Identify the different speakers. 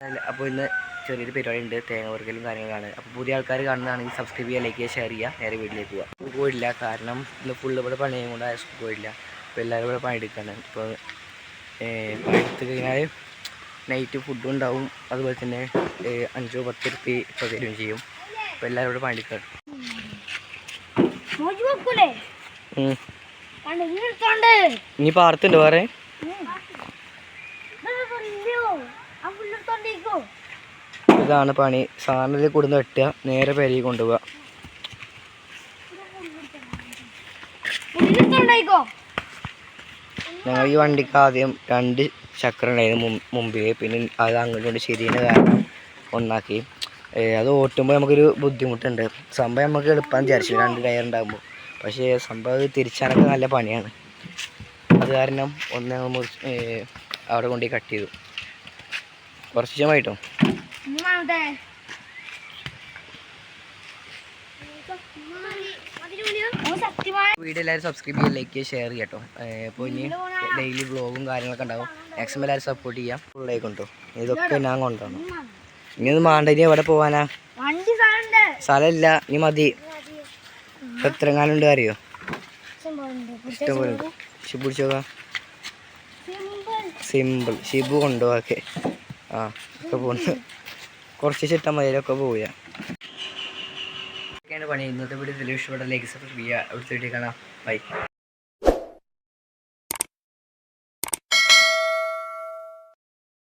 Speaker 1: അപ്പോൾ ഇന്ന് ചെറിയൊരു പരിപാടി ഉണ്ട് തേങ്ങ വർക്കലും കാര്യങ്ങളാണ്. അപ്പോൾ പുതിയ ആൾക്കാർ കാണുന്നതാണെങ്കിൽ സബ്സ്ക്രൈബ് ചെയ്യുക ലൈക്ക് ചെയ്യുക ഷെയർ ചെയ്യുക. നേരെ വീട്ടിലേക്ക് പോവാം. സ്കൂൾ പോയില്ല. കാരണം ഇന്ന് ഫുള്ള് ഇവിടെ പണിയും കൊണ്ട് ആ സ്കൂൾ പോയില്ല. അപ്പോൾ എല്ലാവരും ഇവിടെ പണിയെടുക്കാണ്. ഇപ്പോൾ പണിയെടുത്ത് കഴിഞ്ഞാൽ നൈറ്റ് ഫുഡും ഉണ്ടാവും. അതുപോലെ തന്നെ അഞ്ചോ പത്ത് റുപ്പി ഇപ്പോൾ തരുകയും ചെയ്യും. അപ്പോൾ എല്ലാവരും ഇവിടെ
Speaker 2: എടുത്തോണ്ട്.
Speaker 1: ഇനി പാർത്തുണ്ട് വേറെ
Speaker 2: ആ പുല്ലെടുത്തോണ്ടേക്കോ
Speaker 1: ഇതാണ് പണി. സാധനത്തിൽ കൊടുന്ന് വെട്ടുക നേരെ പെരയിൽ കൊണ്ടുപോവുക. ഞങ്ങൾ ഈ വണ്ടിക്ക് ആദ്യം രണ്ട് ചക്രം ഉണ്ടായിരുന്നു മുമ്പിൽ. പിന്നെ അത് അങ്ങോട്ട് കൊണ്ട് ശരിയുടെ കാരണം ഒന്നാക്കി. അത് ഓട്ടുമ്പോൾ നമുക്കൊരു ബുദ്ധിമുട്ടുണ്ട്. സംഭവം നമുക്ക് എളുപ്പം വിചാരിച്ചു. രണ്ട് ടയർ ഉണ്ടാകുമ്പോൾ. പക്ഷേ സംഭവം തിരിച്ചാനൊക്കെ നല്ല പണിയാണ്. അത് കാരണം ഒന്ന് അവിടെ കൊണ്ടുപോയി കട്ട് ചെയ്തു. കുറച്ച് സമയമായിട്ടോ?
Speaker 2: മൂന്നാമത്തെ സത്യമായ.
Speaker 1: വീഡിയോ എല്ലാവരും സബ്സ്ക്രൈബ് ചെയ്യുക ലൈക്ക് ചെയ്യുക ഷെയർ ചെയ്യട്ടോ അപ്പോൾ ഇനി ഡെയിലി വ്ളോഗും കാര്യങ്ങളൊക്കെ ഉണ്ടാവും. മാക്സിമം എല്ലാവരും സപ്പോർട്ട് ചെയ്യാം. ഫുള്ളായി കൊണ്ടോ. ഇതൊക്കെ ഞാൻ കൊണ്ടുവന്നു ഇനി ഒന്ന് മാണ്ടനി എവിടെ പോവാനാ? സ്ഥലമില്ല. ഇനി മതി. ഇപ്പൊ എത്രങ്ങാനുണ്ട് അറിയോ? ഇഷ്ടംപോലെ. ഷിബു പിടിച്ചോക്കാം? സിമ്പിൾ. ഷിബു കൊണ്ടുപോകാക്കെ ആ ഒക്കെ പോകുന്നു കുറച്ച് ചിട്ട മതിലൊക്കെ പോവുക. പണി. ഇന്നത്തെ വീഡിയോ ഇഷ്ടപ്പെട്ട ലൈക്ക് സബ്സ്ക്രൈബ് ചെയ്യുക. അടുത്ത വീഡിയോ കാണാം. ബൈ